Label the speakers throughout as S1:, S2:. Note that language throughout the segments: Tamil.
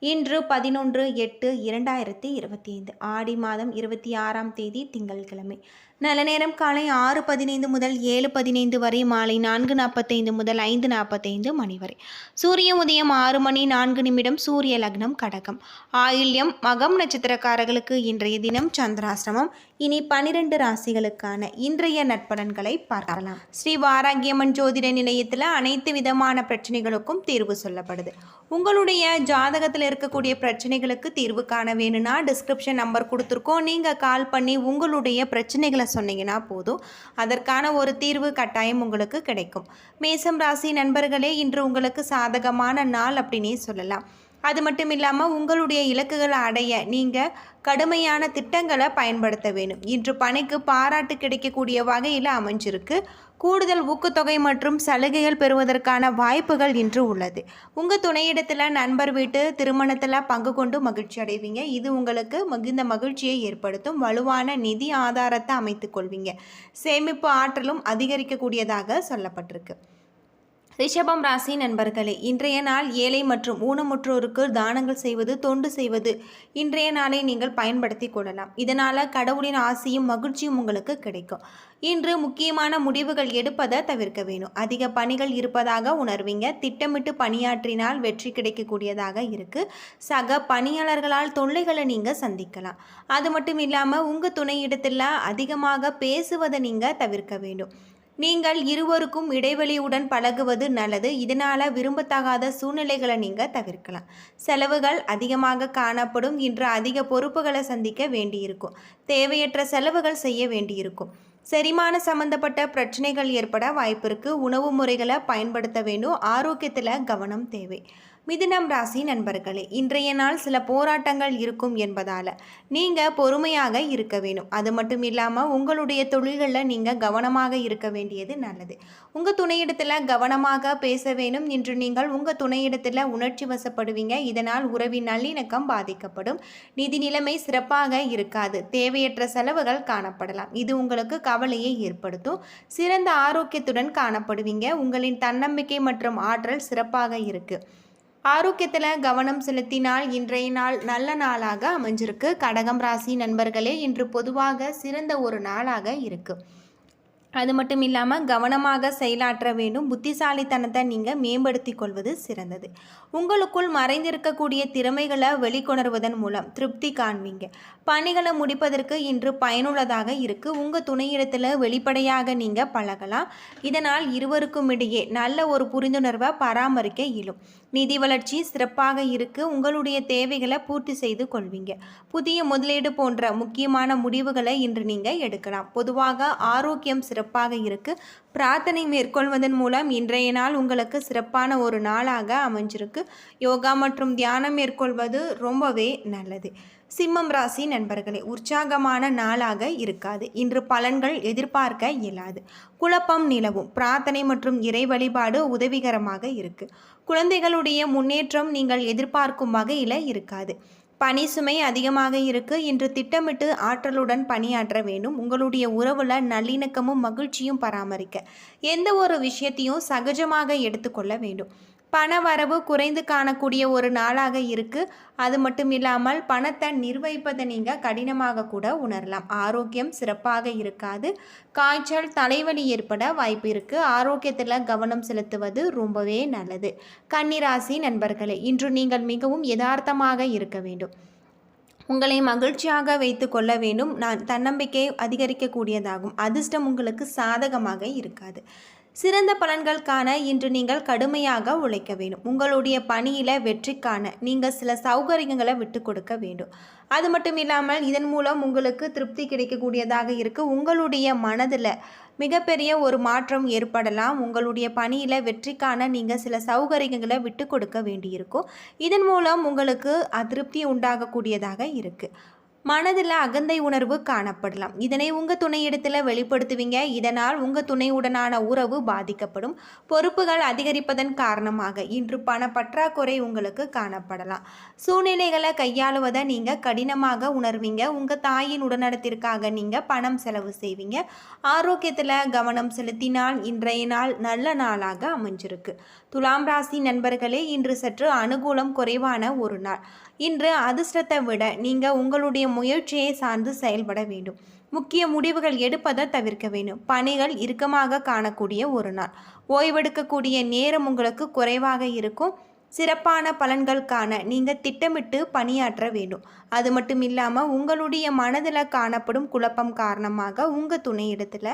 S1: இன்று பதினொன்று எட்டு இரண்டாயிரத்தி இருபத்தி ஐந்து ஆடி மாதம் இருபத்தி ஆறாம் தேதி திங்கள்கிழமை. நல்ல நேரம் காலை ஆறு பதினைந்து முதல் ஏழு பதினைந்து வரை மாலை நான்கு நாற்பத்தைந்து முதல் ஐந்து நாற்பத்தைந்து மணி வரை. சூரிய உதயம் ஆறு மணி நான்கு நிமிடம் சூரிய லக்னம் கடகம். ஆயில்யம் மகம் நட்சத்திரக்காரர்களுக்கு இன்றைய தினம் சந்திராசிரமம். இனி பனிரெண்டு ராசிகளுக்கான இன்றைய நட்பலன்களை பார்க்கலாம். ஸ்ரீ வாராகியம்மன் ஜோதிட நிலையத்தில் அனைத்து விதமான பிரச்சனைகளுக்கும் தீர்வு சொல்லப்படுது. உங்களுடைய ஜாதகத்தில் இருக்கக்கூடிய பிரச்சனைகளுக்கு தீர்வு காண வேணும்னா டிஸ்கிரிப்ஷன் நம்பர் கொடுத்துருக்கோம். நீங்கள் கால் பண்ணி உங்களுடைய பிரச்சனைகளை சொன்னீங்கன்னா போதும். அதற்கான ஒரு தீர்வு கட்டாயம் உங்களுக்கு கிடைக்கும். மேசம் ராசி நண்பர்களே இன்று உங்களுக்கு சாதகமான நாள் அப்படின்னே சொல்லலாம். அது மட்டும் இல்லாமல் உங்களுடைய இலக்குகளை அடைய நீங்கள் கடுமையான திட்டங்களை பயன்படுத்த வேணும். இன்று பணிக்கு பாராட்டு கிடைக்கக்கூடிய வகையில் அமைஞ்சிருக்கு. கூடுதல் ஊக்கத்தொகை மற்றும் சலுகைகள் பெறுவதற்கான வாய்ப்புகள் இன்று உள்ளது. உங்கள் துணையிடத்தில் நண்பர் வீட்டு திருமணத்தில் பங்கு கொண்டு மகிழ்ச்சி அடைவீங்க. இது உங்களுக்கு மிகுந்த மகிழ்ச்சியை ஏற்படுத்தும். வலுவான நிதி ஆதாரத்தை அமைத்துக் கொள்வீங்க. சேமிப்பு ஆற்றலும் அதிகரிக்கக்கூடியதாக சொல்லப்பட்டிருக்கு. ரிஷபம் ராசி நண்பர்களே இன்றைய நாள் ஏழை மற்றும் ஊனமுற்றோருக்கு தானங்கள் செய்வது தொண்டு செய்வது. இன்றைய நாளை நீங்கள் பயன்படுத்தி கொள்ளலாம். இதனால் கடவுளின் ஆசையும் மகிழ்ச்சியும் உங்களுக்கு கிடைக்கும். இன்று முக்கியமான முடிவுகள் எடுப்பதை தவிர்க்க வேணும். அதிக பணிகள் இருப்பதாக உணர்வீங்க. திட்டமிட்டு பணியாற்றினால் வெற்றி கிடைக்கக்கூடியதாக இருக்கு. சக பணியாளர்களால் தொல்லைகளை நீங்கள் சந்திக்கலாம். அது மட்டும் இல்லாமல் உங்கள் துணையிடத்தில் அதிகமாக பேசுவதை நீங்கள் தவிர்க்க வேண்டும். நீங்கள் இருவருக்கும் இடைவெளியுடன் பழகுவது நல்லது. இதனால் விரும்பத்தகாத சூழ்நிலைகளை நீங்கள் தவிர்க்கலாம். செலவுகள் அதிகமாக காணப்படும். இன்று அதிக பொறுப்புகளை சந்திக்க வேண்டியிருக்கும். தேவையற்ற செலவுகள் செய்ய வேண்டியிருக்கும். செரிமான சம்பந்தப்பட்ட பிரச்சனைகள் ஏற்பட வாய்ப்பிருக்கு. உணவு முறைகளை பயன்படுத்த வேண்டும். ஆரோக்கியத்தில் கவனம் தேவை. மிதுனம் ராசி நண்பர்களே இன்றைய நாள் சில போராட்டங்கள் இருக்கும் என்பதால் நீங்கள் பொறுமையாக இருக்க வேணும். அது மட்டும் இல்லாமல் உங்களுடைய தொழில்களில் நீங்கள் கவனமாக இருக்க வேண்டியது நல்லது. உங்கள் துணையிடத்தில் கவனமாக பேச வேணும். இன்று நீங்கள் உங்கள் துணையிடத்தில் உணர்ச்சி வசப்படுவீங்க. இதனால் உறவின் நல்லிணக்கம் பாதிக்கப்படும். நிதி நிலைமை சிறப்பாக இருக்காது. தேவையற்ற செலவுகள் காணப்படலாம். இது உங்களுக்கு கவலையை ஏற்படுத்தும். சிறந்த ஆரோக்கியத்துடன் காணப்படுவீங்க. உங்களின் தன்னம்பிக்கை மற்றும் ஆற்றல் சிறப்பாக இருக்குது ஆரோக்கியத்தில் கவனம் செலுத்தினால் இன்றைய நாள் நல்ல நாளாக அமைஞ்சிருக்கு. கடகம் ராசி நண்பர்களே இன்று பொதுவாக சிறந்த ஒரு நாளாக இருக்குது அது மட்டும் இல்லாமல் கவனமாக செயலாற்ற வேண்டும். புத்திசாலித்தனத்தை நீங்கள் மேம்படுத்தி கொள்வது சிறந்தது. உங்களுக்குள் மறைந்திருக்கக்கூடிய திறமைகளை வெளிக்கொணர்வதன் மூலம் திருப்தி காண்பீங்க. பணிகளை முடிப்பதற்கு இன்று பயனுள்ளதாக இருக்குது உங்கள் துணையிடத்தில் வெளிப்படையாக நீங்கள் பழகலாம். இதனால் இருவருக்கும் இடையே நல்ல ஒரு புரிந்துணர்வை பராமரிக்க இயலும். நிதி வளர்ச்சி சிறப்பாக இருக்கு. உங்களுடைய தேவைகளை பூர்த்தி செய்து கொள்வீங்க. புதிய முதலீடு போன்ற முக்கியமான முடிவுகளை இன்று நீங்கள் எடுக்கலாம். பொதுவாக ஆரோக்கியம் சிறப்பாக இருக்கு. பிரார்த்தனை மேற்கொள்வதன் மூலம் இன்றைய நாள் உங்களுக்கு சிறப்பான ஒரு நாளாக அமைஞ்சிருக்கு. யோகா மற்றும் தியானம் மேற்கொள்வது ரொம்பவே நல்லது. சிம்மம் ராசி நண்பர்களே உற்சாகமான நாளாக இருக்காது. இன்று பலன்கள் எதிர்பார்க்க இயலாது. குழப்பம் நிலவும். பிரார்த்தனை மற்றும் இறை வழிபாடு உதவிகரமாக இருக்கு. குழந்தைகளுடைய முன்னேற்றம் நீங்கள் எதிர்பார்க்கும் வகையில் இருக்காது. பணி சுமை அதிகமாக இருக்கு. இன்று திட்டமிட்டு ஆற்றலுடன் பணியாற்ற வேண்டும். உங்களுடைய உறவில் நல்லிணக்கமும் மகிழ்ச்சியும் பராமரிக்க. எந்த ஒரு விஷயத்தையும் சகஜமாக எடுத்துக்கொள்ள வேண்டும். பண வரவு குறைந்து காணக்கூடிய ஒரு நாளாக இருக்கு. அது மட்டும் இல்லாமல் பணத்தை நிர்வகிப்பதை நீங்கள் கடினமாக கூட உணரலாம். ஆரோக்கியம் சிறப்பாக இருக்காது. காய்ச்சல் தலைவலி ஏற்பட வாய்ப்பு இருக்குது ஆரோக்கியத்தில் கவனம் செலுத்துவது ரொம்பவே நல்லது. கன்னிராசி நண்பர்களே இன்று நீங்கள் மிகவும் யதார்த்தமாக இருக்க வேண்டும். உங்களை மகிழ்ச்சியாக வைத்து கொள்ள வேண்டும். நான் தன்னம்பிக்கை அதிகரிக்கக்கூடியதாகும். அதிர்ஷ்டம் உங்களுக்கு சாதகமாக இருக்காது. சிறந்த பலன்கள் காண இன்று நீங்கள் கடுமையாக உழைக்க வேண்டும். உங்களுடைய பணியில் வெற்றி காண நீங்கள் சில சௌகரியங்களை விட்டு கொடுக்க வேண்டும். அது மட்டும் இல்லாமல் இதன் மூலம் உங்களுக்கு திருப்தி கிடைக்கக்கூடியதாக இருக்குது உங்களுடைய மனதில் மிகப்பெரிய ஒரு மாற்றம் ஏற்படலாம். உங்களுடைய பணியில் வெற்றிக்கான நீங்கள் சில சௌகரியங்களை விட்டு கொடுக்க வேண்டியிருக்கும். இதன் மூலம் உங்களுக்கு அதிருப்தி உண்டாகக்கூடியதாக இருக்குது மனதில் அகந்தை உணர்வு காணப்படலாம். இதனை உங்கள் துணையிடத்தில் வெளிப்படுத்துவீங்க. இதனால் உங்கள் துணையுடனான உறவு பாதிக்கப்படும். பொறுப்புகள் அதிகரிப்பதன் காரணமாக இன்று பண பற்றாக்குறை உங்களுக்கு காணப்படலாம். சூழ்நிலைகளை கையாளுவதை நீங்கள் கடினமாக உணர்வீங்க. உங்கள் தாயின் உடல்நலத்திற்காக நீங்கள் பணம் செலவு செய்வீங்க. ஆரோக்கியத்தில் கவனம் செலுத்தினால் இன்றைய நாள் நல்ல நாளாக அமைஞ்சிருக்கு. துலாம் ராசி நண்பர்களே இன்று சற்று அனுகூலம் குறைவான ஒரு நாள். இன்று அதிர்ஷ்டத்தை விட நீங்கள் உங்களுடைய முயற்சியை சார்ந்து செயல்பட வேண்டும். முக்கிய முடிவுகள் எடுப்பதை தவிர்க்க வேண்டும். பணிகள் இறுக்கமாக காணக்கூடிய ஒரு நாள். ஓய்வெடுக்கக்கூடிய நேரம் உங்களுக்கு குறைவாக இருக்கும். சிறப்பான பலன்கள் காண நீங்கள் திட்டமிட்டு பணியாற்ற வேண்டும். அது மட்டும் இல்லாமல் உங்களுடைய மனதில் காணப்படும் குழப்பம் காரணமாக உங்கள் துணையிடத்தில்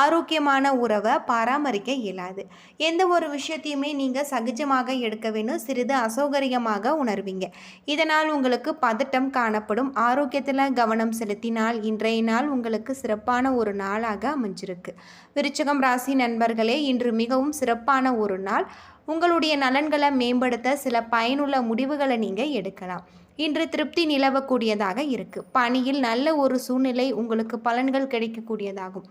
S1: ஆரோக்கியமான உறவை பராமரிக்க இயலாது. எந்த ஒரு விஷயத்தையுமே நீங்கள் சகஜமாக எடுக்க வேணும் சிறிது அசௌகரியமாக உணர்வீங்க. இதனால் உங்களுக்கு பதட்டம் காணப்படும். ஆரோக்கியத்தில் கவனம் செலுத்தினால் இன்றைய நாள் உங்களுக்கு சிறப்பான ஒரு நாளாக அமைஞ்சிருக்கு. விருச்சகம் ராசி நண்பர்களே இன்று மிகவும் சிறப்பான ஒரு நாள். உங்களுடைய நலன்களை மேம்படுத்த சில பயனுள்ள முடிவுகளை நீங்கள் எடுக்கலாம். இன்று திருப்தி நிலவக்கூடியதாக இருக்குது பணியில் நல்ல ஒரு சூழ்நிலை உங்களுக்கு பலன்கள் கிடைக்கக்கூடியதாகும்.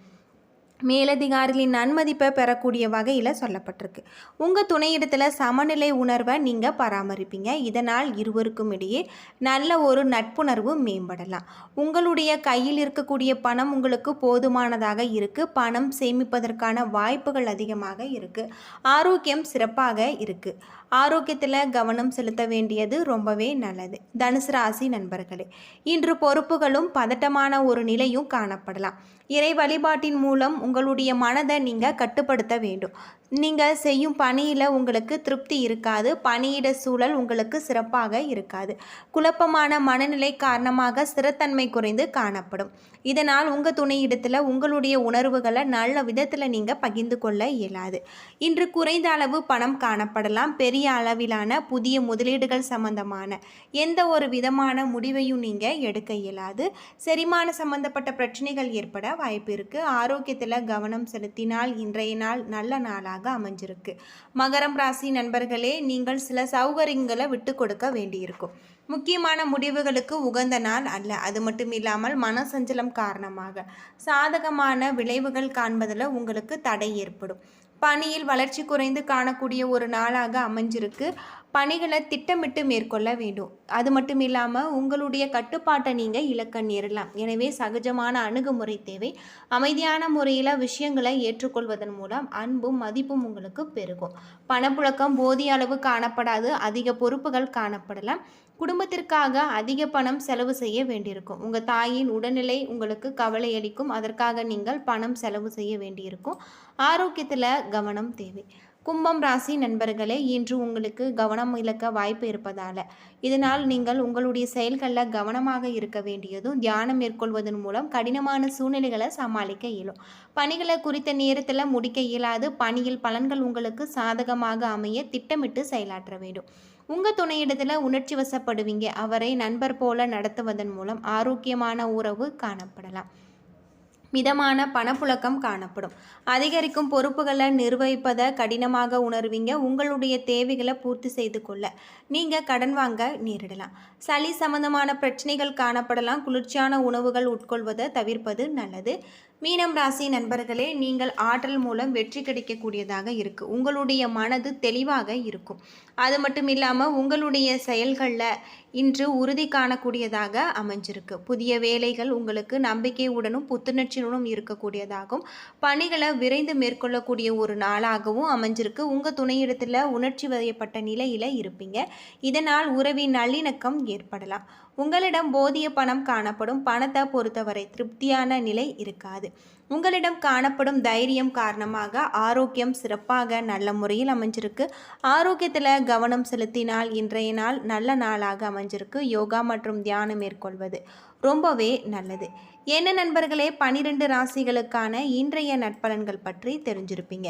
S1: மேலதிகாரிகளின் நன்மதிப்பை பெறக்கூடிய வகையில் சொல்லப்பட்டிருக்கு. உங்கள் துணையிடத்தில் சமநிலை உணர்வை நீங்கள் பராமரிப்பீங்க. இதனால் இருவருக்கும் இடையே நல்ல ஒரு நட்புணர்வு மேம்படலாம். உங்களுடைய கையில் இருக்கக்கூடிய பணம் உங்களுக்கு போதுமானதாக இருக்குது பணம் சேமிப்பதற்கான வாய்ப்புகள் அதிகமாக இருக்குது ஆரோக்கியம் சிறப்பாக இருக்குது ஆரோக்கியத்தில் கவனம் செலுத்த வேண்டியது ரொம்பவே நல்லது. தனுசு ராசி நண்பர்களே இன்று பொறுப்புகளும் பதட்டமான ஒரு நிலையும் காணப்படலாம். இறை வழிபாட்டின் மூலம் உங்களுடைய மனதை நீங்கள் கட்டுப்படுத்த வேண்டும். நீங்கள் செய்யும் பணியில் உங்களுக்கு திருப்தி இருக்காது. பணியிட சூழல் உங்களுக்கு சிறப்பாக இருக்காது. குழப்பமான மனநிலை காரணமாக ஸ்திரத்தன்மை குறைந்து காணப்படும். இதனால் உங்கள் துணையிடத்தில் உங்களுடைய உணர்வுகளை நல்ல விதத்தில் நீங்கள் பகிர்ந்து கொள்ள இயலாது. இன்று குறைந்த அளவு பணம் காணப்படலாம். பெரிய அளவிலான புதிய முதலீடுகள் சம்பந்தமான எந்த ஒரு விதமான முடிவையும் நீங்கள் எடுக்க இயலாது. செரிமான சம்பந்தப்பட்ட பிரச்சனைகள் ஏற்பட வாய்ப்பு இருக்குது ஆரோக்கியத்தில் கவனம் செலுத்தினால் இன்றைய நாள் நல்ல நாளாக நாளாக அமைஞ்சிருக்கு. மகரம் ராசி நண்பர்களே நீங்கள் சில சௌகரியங்களை விட்டு கொடுக்க வேண்டியிருக்கும். முக்கியமான முடிவுகளுக்கு உகந்த நாள் அல்ல. அது மட்டும் இல்லாமல் மனசஞ்சலம் காரணமாக. சாதகமான விளைவுகள் காண்பதில் உங்களுக்கு தடை ஏற்படும். பணியில் வளர்ச்சி குறைந்து காணக்கூடிய ஒரு நாளாக அமைஞ்சிருக்கு. பணிகளை திட்டமிட்டு மேற்கொள்ள வேண்டும். அது மட்டும் இல்லாமல் உங்களுடைய கட்டுப்பாட்டை நீங்கள் இழக்க நேரலாம் எனவே சகஜமான அணுகுமுறை தேவை. அமைதியான முறையில் விஷயங்களை ஏற்றுக்கொள்வதன் மூலம் அன்பும் மதிப்பும் உங்களுக்கு பெருகும். பணப்புழக்கம் போதிய அளவு காணப்படாது. அதிக பொறுப்புகள் காணப்படலாம். குடும்பத்திற்காக அதிக பணம் செலவு செய்ய வேண்டியிருக்கும். உங்கள் தாயின் உடல்நிலை உங்களுக்கு கவலை அளிக்கும். அதற்காக நீங்கள் பணம் செலவு செய்ய வேண்டியிருக்கும். ஆரோக்கியத்தில் கவனம் தேவை. கும்பம் ராசி நண்பர்களே இன்று உங்களுக்கு கவனம் இழக்க வாய்ப்பு இருப்பதால். இதனால் நீங்கள் உங்களுடைய செயல்களில் கவனமாக இருக்க வேண்டியதும் தியானம் மேற்கொள்வதன் மூலம் கடினமான சூழ்நிலைகளை சமாளிக்க இயலும். பணிகளை குறித்த நேரத்தில் முடிக்க இயலாது. பணியில் பலன்கள் உங்களுக்கு சாதகமாக அமைய திட்டமிட்டு செயலாற்ற வேண்டும். உங்கள் துணையிடத்தில் உணர்ச்சி வசப்படுவீங்க. அவரை நண்பர் போல நடத்துவதன் மூலம் ஆரோக்கியமான உறவு காணப்படலாம். மிதமான பணப்புழக்கம் காணப்படும். அதிகரிக்கும் பொறுப்புகளை நிர்வகிப்பதை கடினமாக உணர்வீங்க. உங்களுடைய தேவைகளை பூர்த்தி செய்து கொள்ள. நீங்கள் கடன் வாங்க நேரிடலாம். சளி சம்பந்தமான பிரச்சனைகள் காணப்படலாம். குளிர்ச்சியான உணவுகள் உட்கொள்வதை தவிர்ப்பது நல்லது. மீனம் ராசி நண்பர்களே நீங்கள் ஆற்றல் மூலம் வெற்றி கிடைக்கக்கூடியதாக இருக்குது உங்களுடைய மனது தெளிவாக இருக்கும். அது மட்டும் இல்லாமல் உங்களுடைய செயல்களில் இன்று உறுதி காணக்கூடியதாக அமைஞ்சிருக்கு. புதிய வேலைகள் உங்களுக்கு நம்பிக்கையுடனும் புத்துணர்ச்சியுடனும் இருக்கக்கூடியதாகும். பணிகளை விரைந்து மேற்கொள்ளக்கூடிய ஒரு நாளாகவும் அமைஞ்சிருக்கு. உங்கள் துணையிடத்தில் உணர்ச்சி வயப்பட்ட நிலையில் இருப்பீங்க. இதனால் உறவின் நல்லிணக்கம் ஏற்படலாம். உங்களிடம் போதிய பணம் காணப்படும் பணத்தை பொறுத்தவரை திருப்தியான நிலை இருக்காது. உங்களிடம் காணப்படும் தைரியம் காரணமாக ஆரோக்கியம் சிறப்பாக நல்ல முறையில் அமைஞ்சிருக்கு. ஆரோக்கியத்தில் கவனம் செலுத்தினால் இன்றைய நாள் நல்ல நாளாக அமைஞ்சிருக்கு. யோகா மற்றும் தியானம் மேற்கொள்வது ரொம்பவே நல்லது. என்ன நண்பர்களே? பனிரெண்டு ராசிகளுக்கான இன்றைய நட்பலன்கள் பற்றி தெரிஞ்சிருப்பீங்க.